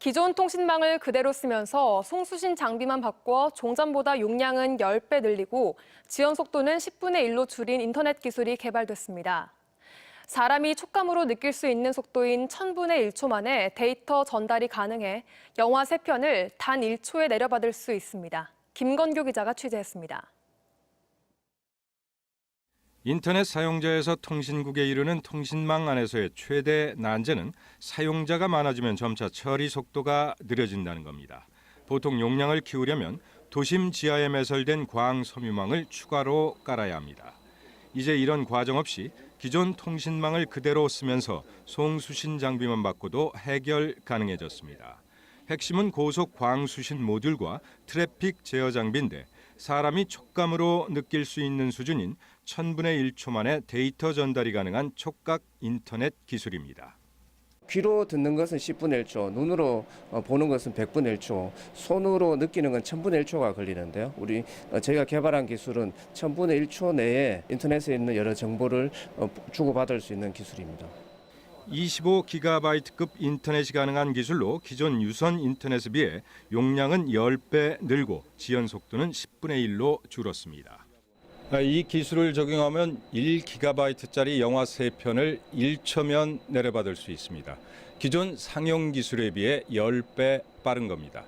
기존 통신망을 그대로 쓰면서 송수신 장비만 바꿔 종전보다 용량은 10배 늘리고 지연 속도는 10분의 1로 줄인 인터넷 기술이 개발됐습니다. 사람이 촉감으로 느낄 수 있는 속도인 1000분의 1초 만에 데이터 전달이 가능해 영화 3편을 단 1초에 내려받을 수 있습니다. 김건교 기자가 취재했습니다. 인터넷 사용자에서 통신국에 이르는 통신망 안에서의 최대 난제는 사용자가 많아지면 점차 처리 속도가 느려진다는 겁니다. 보통 용량을 키우려면 도심 지하에 매설된 광 섬유망을 추가로 깔아야 합니다. 이제 이런 과정 없이 기존 통신망을 그대로 쓰면서 송수신 장비만 바꿔도 해결 가능해졌습니다. 핵심은 고속 광수신 모듈과 트래픽 제어 장비인데 사람이 촉감으로 느낄 수 있는 수준인 1000분의 1초 만에 데이터 전달이 가능한 촉각 인터넷 기술입니다. 귀로 듣는 것은 10분의 1초, 눈으로 어, 보는 것은 100분의 1초, 손으로 느끼는 건 1000분의 1초가 걸리는데요. 우리 어, 저희가 개발한 기술은 1000분의 1초 내에 인터넷에 있는 여러 정보를 어, 주고받을 수 있는 기술입니다. 25기가바이트급 인터넷이 가능한 기술로 기존 유선 인터넷에 비해 용량은 10배 늘고 지연 속도는 10분의 1로 줄었습니다. 아, 이 기술을 적용하면 1기가바이트짜리 영화 3편을 1초면 내려받을 수 있습니다. 기존 상용 기술에 비해 10배 빠른 겁니다.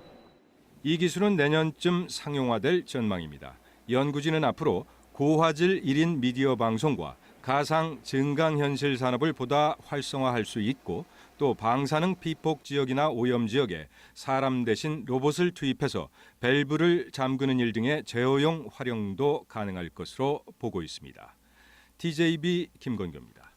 이 기술은 내년쯤 상용화될 전망입니다. 연구진은 앞으로 고화질 1인 미디어 방송과 가상 증강현실 산업을 보다 활성화할 수 있고 또 방사능 피폭 지역이나 오염 지역에 사람 대신 로봇을 투입해서 밸브를 잠그는 일 등의 제어용 활용도 가능할 것으로 보고 있습니다. TJB 김건교입니다.